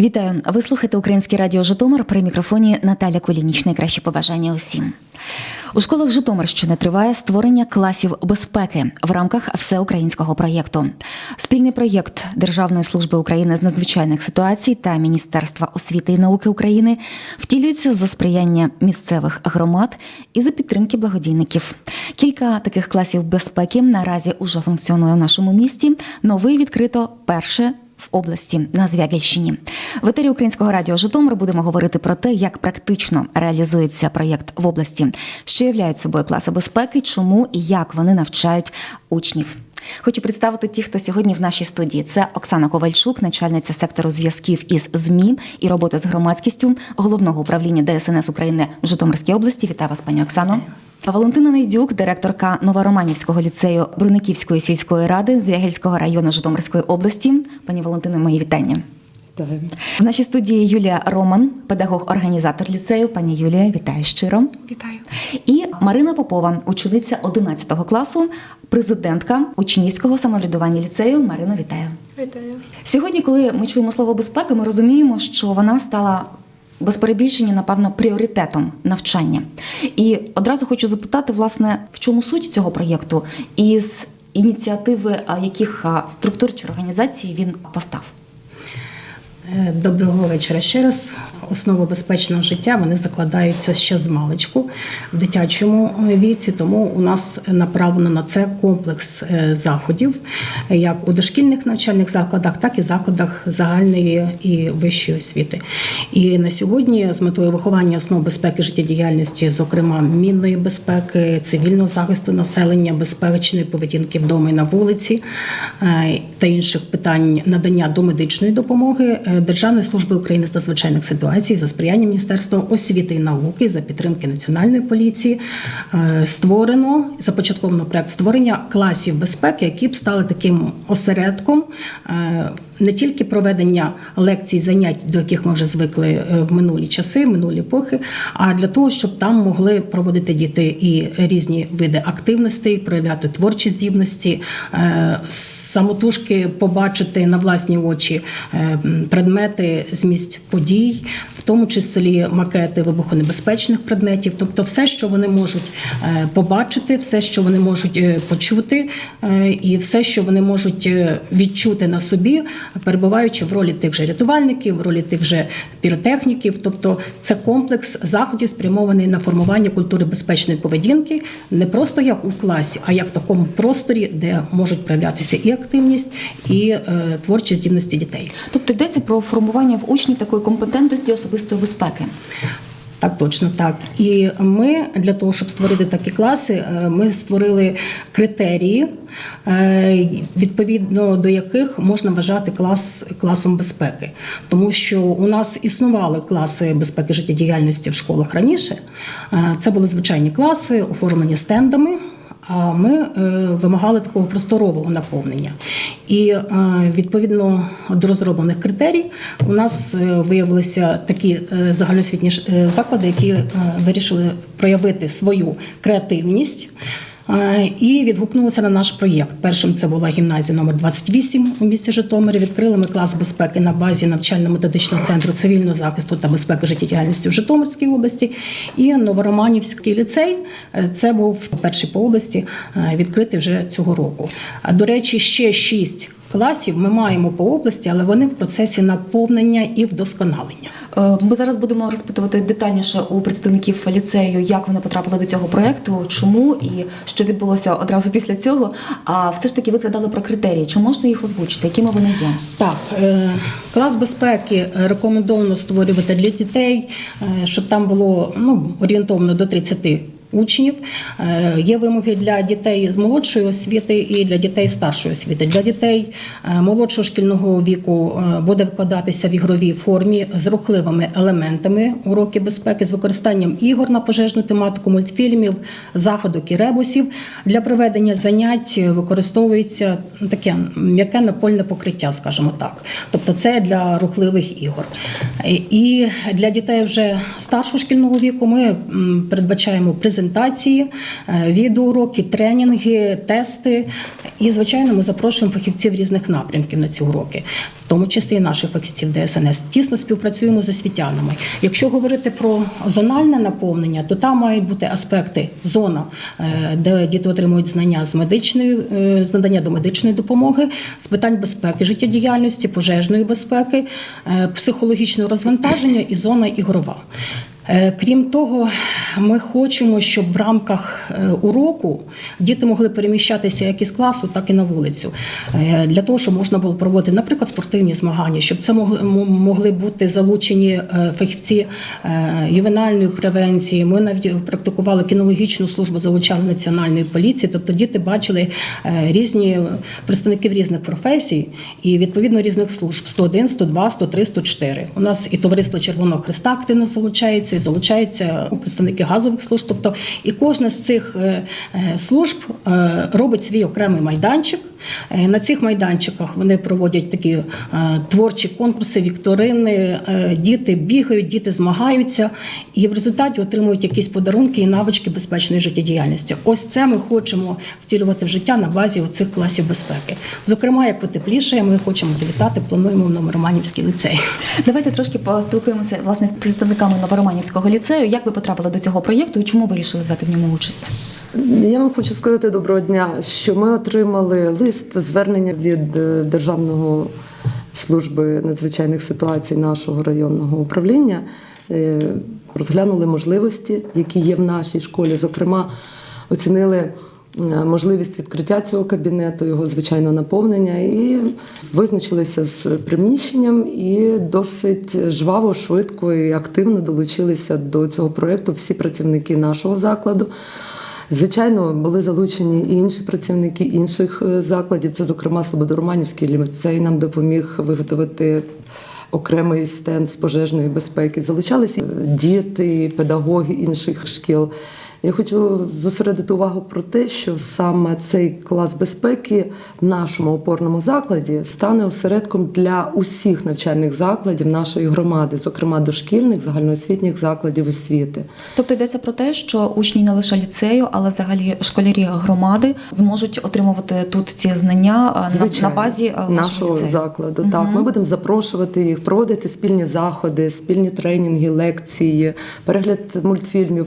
Вітаю! Ви слухаєте Українське радіо Житомир при мікрофоні Наталя Колініч. Найкраще побажання усім. У школах Житомирщини триває створення класів безпеки в рамках всеукраїнського проєкту. Спільний проєкт Державної служби України з надзвичайних ситуацій та Міністерства освіти і науки України втілюється за сприяння місцевих громад і за підтримки благодійників. Кілька таких класів безпеки наразі уже функціонує в нашому місті. Новий відкрито перше в області на Звягельщині. В етері Українського радіо Житомир будемо говорити про те, як практично реалізується проєкт в області, що являють собою класи безпеки, чому і як вони навчають учнів. Хочу представити ті, хто сьогодні в нашій студії. Це Оксана Ковальчук, начальниця сектору зв'язків із ЗМІ і роботи з громадськістю головного управління ДСНС України в Житомирській області. Вітаю вас, пані Оксано. Валентина Найдюк, директорка Новороманівського ліцею Бруниківської сільської ради Звягельського району Житомирської області. Пані Валентино, мої вітання. Вітаю. В нашій студії Юлія Роман, педагог-організатор ліцею. Пані Юлія, вітаю щиро. Вітаю. І Марина Попова, учениця 11 класу, президентка учнівського самоврядування ліцею. Марино, вітаю. Вітаю. Сьогодні, коли ми чуємо слово безпека, ми розуміємо, що вона стала без перебільшення, напевно, пріоритетом навчання. І одразу хочу запитати, власне, в чому суть цього проєкту і з ініціативи яких структур чи організацій він постав. Е, Доброго вечора ще раз. Основи безпечного життя вони закладаються ще з маличку в дитячому е, віці, тому у нас направлено на це комплекс е, заходів, як у дошкільних навчальних закладах, так і закладах загальної і вищої освіти. І на сьогодні з метою виховання основ безпеки життєдіяльності, зокрема мінної безпеки, цивільного захисту населення, безпечної поведінки вдома і на вулиці та інших питань надання домедичної допомоги Державної служби України з надзвичайних ситуацій за сприяння Міністерства освіти і науки за підтримки Національної поліції е, створено започатковано проект створення класів безпеки, які б стали таким осередком е, не тільки проведення лекцій, занять, до яких ми вже звикли е, в минулі часи, минулі епохи, а для того, щоб там могли проводити діти і різні види активностей, проявляти творчі здібності, е, самотужки побачити на власні очі е, предмети з місць подій, в тому числі макети вибухонебезпечних предметів, тобто все, що вони можуть побачити, все, що вони можуть почути, і все, що вони можуть відчути на собі, перебуваючи в ролі тих же рятувальників, в ролі тих же піротехніків. Тобто це комплекс заходів, спрямований на формування культури безпечної поведінки, не просто як у класі, а як в такому просторі, де можуть проявлятися і активність, і е, творчі здібності дітей. Тобто йдеться про формування в учнів такої компетентності особистої безпеки. Так, точно так. І ми для того, щоб створити такі класи, е, ми створили критерії, е, відповідно до яких можна вважати клас класом безпеки. Тому що у нас існували класи безпеки життєдіяльності в школах раніше. Е, Це були звичайні класи, оформлені стендами. Ми е, вимагали такого просторового наповнення. І е, відповідно до розроблених критерій у нас е, виявилися такі загальноосвітні заклади, які вирішили проявити свою креативність. Е, І відгукнулися на наш проєкт. Першим це була гімназія номер 28 у місті Житомирі. Відкрили ми клас безпеки на базі навчально-методичного центру цивільного захисту та безпеки життєдіяльності в Житомирській області. І Новороманівський ліцей е, це був перший по області, е, відкритий вже цього року. До речі, ще шість класів ми маємо по області, але вони в процесі наповнення і вдосконалення. Е, Ми зараз будемо розпитувати детальніше у представників ліцею, як вони потрапили до цього проекту, чому і що відбулося одразу після цього. А все ж таки ви згадали про критерії. Чи можна їх озвучити? Якими вони є? Так, е, клас безпеки рекомендовано створювати для дітей, е, щоб там було ну, орієнтовно до 30 учнів. Е, Є вимоги для дітей з молодшої освіти і для дітей старшої освіти. Для дітей е, молодшого шкільного віку е, буде викладатися в ігровій формі з рухливими елементами уроки безпеки з використанням ігор на пожежну тематику, мультфільмів, заходок і ребусів. Для проведення занять використовується таке м'яке напольне покриття, скажімо так. Тобто це для рухливих ігор. І для дітей вже старшого шкільного віку ми передбачаємо презентацію презентації, е, відеоуроки, тренінги, тести. І, звичайно, ми запрошуємо фахівців різних напрямків на ці уроки, в тому числі і наших фахівців ДСНС. Тісно співпрацюємо з освітянами. Якщо говорити про зональне наповнення, то там мають бути аспекти зона, е, де діти отримують знання з медичної е, з надання до медичної допомоги, з питань безпеки життєдіяльності, пожежної безпеки, психологічного розвантаження і зона ігрова. Е, Крім того, ми хочемо, щоб в рамках е, уроку діти могли переміщатися як із класу, так і на вулицю, Е, для того, щоб можна було проводити, наприклад, спортивні змагання, щоб це могли, могли бути залучені фахівці ювенальної превенції. Ми навіть практикували кінологічну службу, залучали національної поліції. Тобто діти бачили різні представників різних професій і відповідно різних служб: 101, 102, 103, 104. У нас і товариство Червоного Христа активно залучається, залучаються представники газових служб. Тобто, і кожна з цих е, е, служб е, робить свій окремий майданчик. Е, На цих майданчиках вони проводять такі е, творчі конкурси, вікторини. е, Діти бігають, діти змагаються і в результаті отримують якісь подарунки і навички безпечної життєдіяльності. Ось це ми хочемо втілювати в життя на базі цих класів безпеки. Зокрема, як потепліше, ми хочемо завітати, плануємо в Номероманівський ліцей. Давайте трошки поспілкуємося власне з представниками Новороманівського ліцею. Як ви потрапили до цього проєкту і чому вирішили взяти в ньому участь? Я вам хочу сказати доброго дня, що ми отримали лист звернення від е, Державного служби надзвичайних ситуацій нашого районного управління. Е, Розглянули можливості, які є в нашій школі. Зокрема, оцінили е, можливість відкриття цього кабінету, його звичайно наповнення, і визначилися з приміщенням і досить жваво, швидко і активно долучилися до цього проєкту всі працівники нашого закладу. Звичайно, були залучені і інші працівники інших е, закладів. Це, зокрема, Слободороманівський ліцей нам допоміг виготовити окремий стенд з пожежної безпеки. Залучалися діти, педагоги інших шкіл. Я хочу зосередити увагу про те, що саме цей клас безпеки в нашому опорному закладі стане осередком для усіх навчальних закладів нашої громади, зокрема дошкільних загальноосвітніх закладів освіти. Тобто йдеться про те, що учні не лише ліцею, але взагалі школярі громади зможуть отримувати тут ці знання Звичайно, на базі нашого, нашого ліцею. закладу. Так, ми будемо запрошувати їх, проводити спільні заходи, спільні тренінги, лекції, перегляд мультфільмів.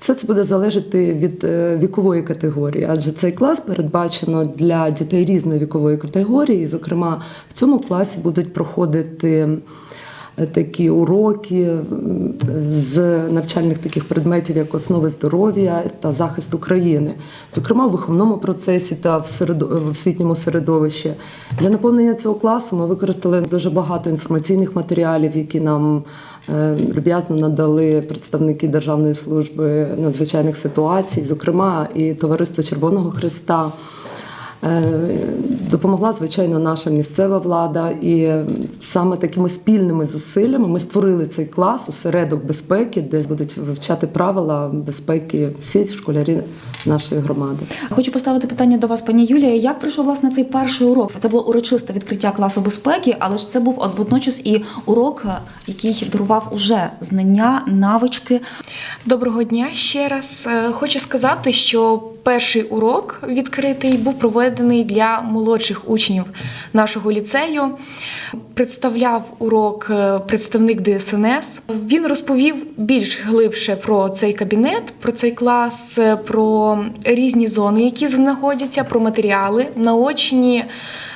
Все це буде залежати від е, вікової категорії, адже цей клас передбачено для дітей різної вікової категорії. Зокрема, в цьому класі будуть проходити е, такі уроки з навчальних таких предметів, як основи здоров'я та захист України, зокрема в виховному процесі та в середо- в освітньому середовищі. Для наповнення цього класу ми використали дуже багато інформаційних матеріалів, які нам е, люб'язно надали представники Державної служби надзвичайних ситуацій, зокрема і Товариство Червоного Христа. Е, Допомогла, звичайно, наша місцева влада, і саме такими спільними зусиллями ми створили цей клас осередок безпеки, де будуть вивчати правила безпеки всі школярі нашої громади. Хочу поставити питання до вас, пані Юлія. Як пройшов власне цей перший урок? Це було урочисте відкриття класу безпеки, але ж це був водночас і урок, е, який дарував уже знання, навички. Доброго дня ще раз. Е, Хочу сказати, що перший урок відкритий був проведений для молодших учнів нашого ліцею. Представляв урок е, представник ДСНС. Він розповів більш глибше про цей кабінет, про цей клас, е, різні зони, які знаходяться, про матеріали наочні.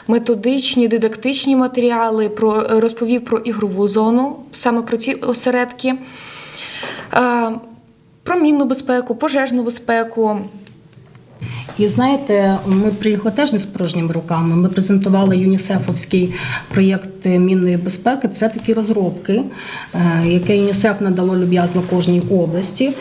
Методичні, дидактичні матеріали, про розповів про ігрову зону, саме про ці осередки. Е, Про мінну безпеку, пожежну безпеку. І знаєте, ми приїхали теж не з порожніми руками. Ми презентували ЮНІСЕФовський проєкт мінної безпеки. Це такі розробки, е, яке ЮНІСЕФ надало люб'язно кожній області.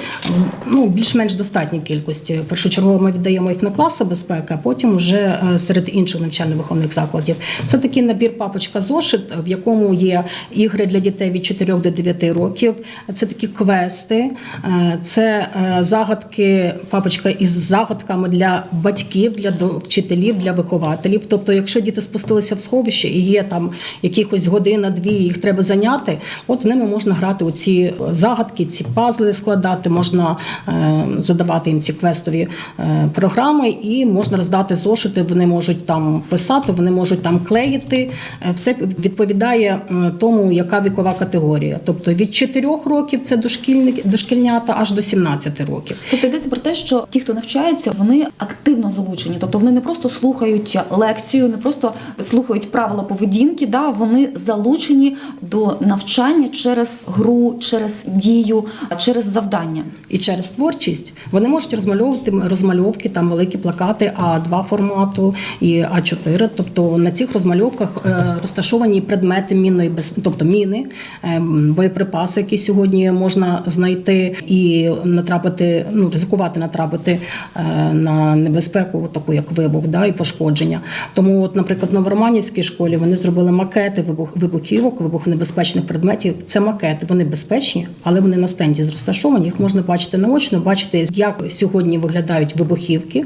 Ну, більш-менш достатній кількості. Першочергово ми віддаємо їх на класи безпеки, а потім вже е, серед інших навчально-виховних закладів. Це такий набір папочка зошит, в якому є ігри для дітей від 4 до 9 років. Це такі квести, е, це загадки, папочка із загадками для батьків, для вчителів, для вихователів. Тобто, якщо діти спустилися в сховище і є там якихось година-дві, їх треба зайняти, от з ними можна грати у ці загадки, ці пазли складати, можна е, задавати їм ці квестові е, програми, і можна роздати зошити. Вони можуть там писати, вони можуть там клеїти. Е, Все відповідає тому, яка вікова категорія. Тобто від 4 років це дошкільники, дошкільнята аж до 17 років. Тобто йдеться про те, що ті, хто навчається, вони активно залучені. Тобто вони не просто слухають лекцію, не просто слухають правила поведінки, да, вони залучені до навчання через гру, через дію, через завдання. І через творчість вони можуть розмальовувати розмальовки, там великі плакати А2 формату і А4. Тобто на цих розмальовках е, розташовані предмети мінної без, тобто міни, е, боєприпаси, які сьогодні можна знайти і натрапити, ну ризикувати натрапити е, на небезпеку, таку як вибух, да, і пошкодження. Тому, от, наприклад, в Новороманівській школі вони зробили макети вибух, вибухівок, вибухонебезпечних предметів. Це макети, вони безпечні, але вони на стенді розташовані. Їх можна бачити наочно, бачити, як сьогодні виглядають вибухівки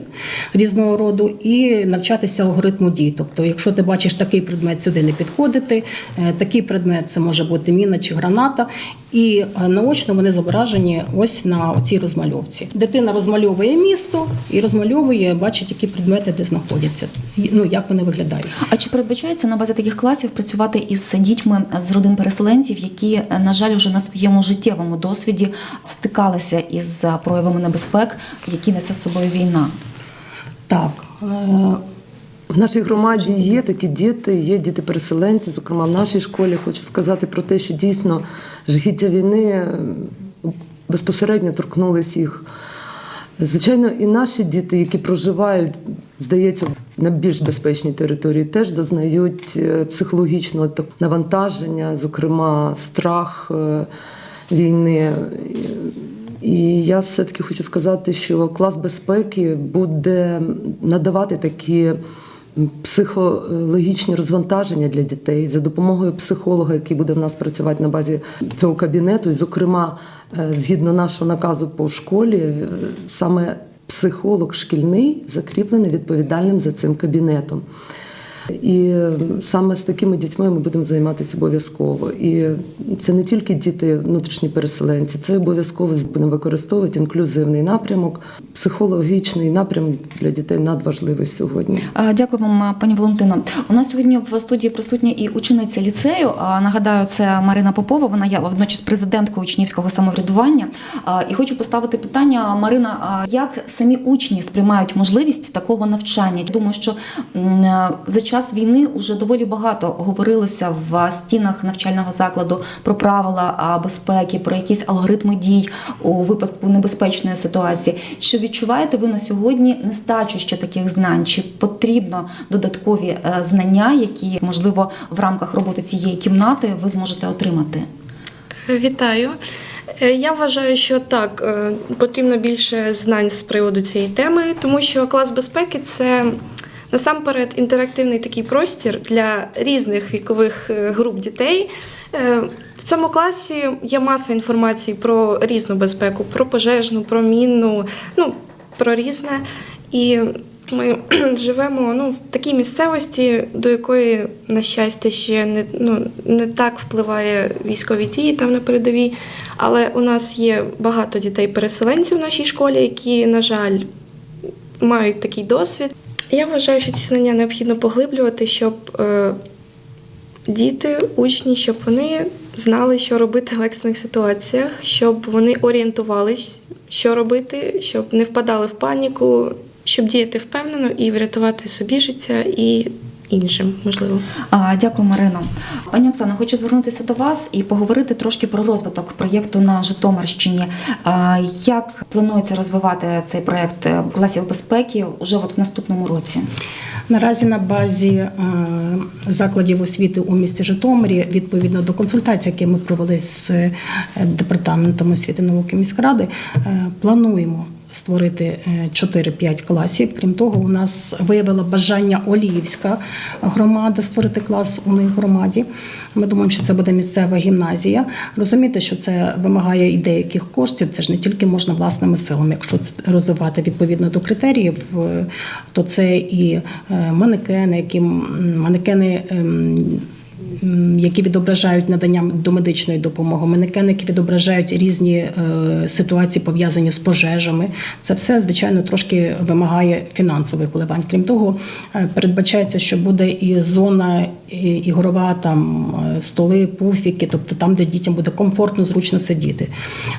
різного роду, і навчатися алгоритму дій. Тобто, якщо ти бачиш такий предмет, сюди не підходити, е, такий предмет це може бути міна чи граната. І е, наочно вони зображені ось на цій розмальовці. Дитина розмальовує місто і розмальовує, бачить, які предмети де знаходяться, ну як вони виглядають. А чи передбачається на базі таких класів працювати із дітьми з родин переселенців, які, на жаль, вже на своєму життєвому досвіді стикалися із проявами небезпек, які несе з собою війна? Так. е, В нашій громаді є такі діти, є діти-переселенці. Зокрема, в нашій школі хочу сказати про те, що дійсно жахіття війни безпосередньо торкнулись їх. Звичайно, і наші діти, які проживають, здається, на більш безпечній території, теж зазнають е, психологічного навантаження, зокрема, страх е, війни. І я все-таки хочу сказати, що клас безпеки буде надавати такі психологічні розвантаження для дітей за допомогою психолога, який буде в нас працювати на базі цього кабінету. І, зокрема, е, згідно нашого наказу по школі, е, саме психолог шкільний закріплений відповідальним за цим кабінетом. І е, саме з такими дітьми ми будемо займатися обов'язково. І це не тільки діти внутрішні переселенці, це обов'язково будемо використовувати інклюзивний напрямок, психологічний напрямок для дітей надважливий сьогодні. Е, Дякую вам, пані Валентино. У нас сьогодні в студії присутня і учениця ліцею. Нагадаю, це Марина Попова. Вона є водночас президенткою учнівського самоврядування. І хочу поставити питання, Марина, як самі учні сприймають можливість такого навчання? Думаю, що е, за час війни вже доволі багато говорилося в стінах навчального закладу про правила безпеки, про якісь алгоритми дій у випадку небезпечної ситуації. Чи відчуваєте ви на сьогодні нестачу ще таких знань? Чи потрібно додаткові е, знання, які можливо в рамках роботи цієї кімнати ви зможете отримати? Вітаю. Е, Я вважаю, що так е, потрібно більше знань з приводу цієї теми, тому що клас безпеки це насамперед інтерактивний такий простір для різних вікових е, груп дітей. Е, В цьому класі є маса інформації про різну безпеку, про пожежну, про мінну, ну про різне. І ми живемо ну, в такій місцевості, до якої, на щастя, ще не, ну, не так впливає військові дії там на передовій. Але у нас є багато дітей-переселенців в нашій школі, які, на жаль, мають такий досвід. Я вважаю, що ці знання необхідно поглиблювати, щоб е, діти, учні, щоб вони знали, що робити в екстрених ситуаціях, щоб вони орієнтувались, що робити, щоб не впадали в паніку, щоб діяти впевнено і врятувати собі життя і іншим, можливо. А, Дякую, Марино. Пані Оксано, хочу звернутися до вас і поговорити трошки про розвиток проєкту на Житомирщині. А, Як планується розвивати цей проєкт е, класів безпеки уже от в наступному році? Наразі на базі е, закладів освіти у місті Житомирі, відповідно до консультацій, які ми провели з е, департаментом освіти науки міськради, плануємо створити е, 4-5 класів. Крім того, у нас виявила бажання Оліївська громада створити клас у них громаді. Ми думаємо, що це буде місцева гімназія. Розумієте, що це вимагає і деяких коштів. Це ж не тільки можна власними силами. Якщо розвивати відповідно до критеріїв, е, то це і е, манекени, які манекени. Які відображають надання домедичної допомоги, манекени, які відображають різні е, ситуації пов'язані з пожежами. Це все звичайно трошки вимагає фінансових вливань. Крім того, е, передбачається, що буде і зона ігрова, там е, столи, пуфіки, тобто там, де дітям буде комфортно, зручно сидіти.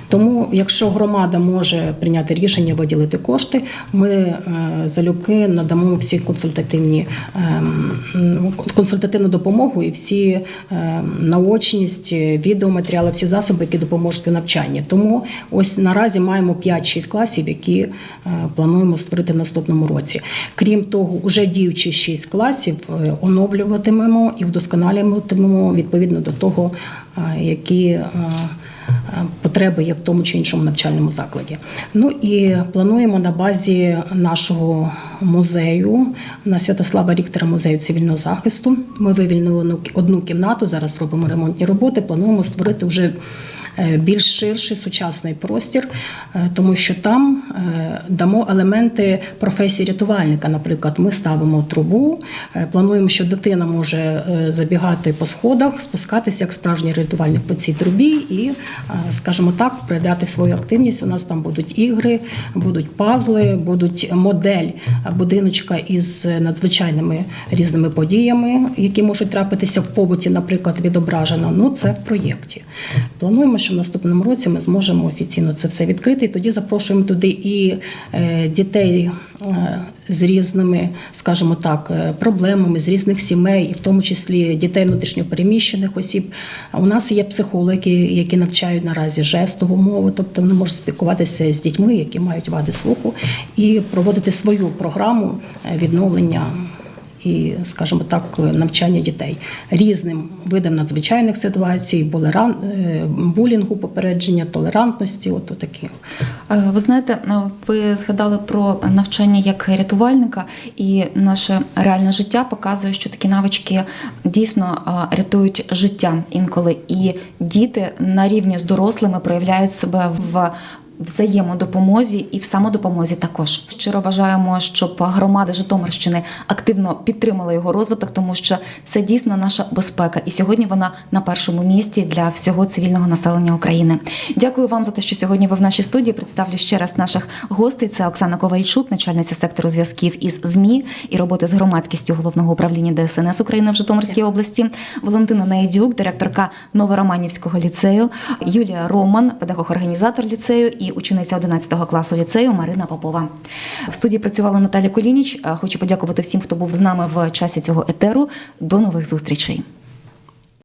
Тому, якщо громада може прийняти рішення виділити кошти, ми е, залюбки надамо всі консультативні ем, консультативну допомогу і всі ем, наочність, е, відеоматеріали, всі засоби, які допоможуть у навчанні. Тому ось наразі маємо 5-6 класів, які плануємо створити в наступному році. Крім того, уже діючі 6 класів е, оновлюватимемо і вдосконалюватимемо відповідно до того, е, які. е, е, Потреби є в тому чи іншому навчальному закладі. Ну і плануємо на базі нашого музею на Святослава Ріктора музею цивільного захисту. Ми вивільнили одну- кімнату. Зараз робимо ремонтні роботи. Плануємо створити вже більш ширший сучасний простір, е, тому що там е, дамо елементи професії рятувальника. Наприклад, ми ставимо трубу, е, плануємо, що дитина може е, забігати по сходах, спускатися як справжній рятувальник по цій трубі і, е, скажімо так, проявляти свою активність. У нас там будуть ігри, будуть пазли, будуть модель будиночка із надзвичайними різними подіями, які можуть трапитися в побуті, наприклад, відображено. Ну це в проєкті. Плануємо, що в наступному році ми зможемо офіційно це все відкрити. І тоді запрошуємо туди і е, дітей е, з різними, скажімо так, е, проблемами з різних сімей, і в тому числі дітей внутрішньопереміщених осіб. У нас є психологи, які навчають наразі жестову мову, тобто вони можуть спілкуватися з дітьми, які мають вади слуху, і проводити свою програму відновлення і, скажімо так, навчання дітей різним видам надзвичайних ситуацій, булеран, е, булінгу, попередження, толерантності. От такі. Е, Ви знаєте, е, ви згадали про навчання як рятувальника, і наше реальне життя показує, що такі навички дійсно рятують життя інколи. І діти на рівні з дорослими проявляють себе в взаємодопомозі і в самодопомозі також. Щиро бажаємо, щоб громада Житомирщини активно підтримала його розвиток, тому що це дійсно наша безпека, і сьогодні вона на першому місці для всього цивільного населення України. Дякую вам за те, що сьогодні ви в нашій студії. Представлю ще раз наших гостей. Це Оксана Ковальчук, начальниця сектору зв'язків із ЗМІ і роботи з громадськістю головного управління ДСНС України в Житомирській області. Валентина Найдюк, директорка Новороманівського ліцею, Юлія Роман, педагог-організатор ліцею і учениця 11 класу ліцею Марина Попова. В студії працювала Наталя Колініч. Хочу подякувати всім, хто був з нами в часі цього етеру. До нових зустрічей.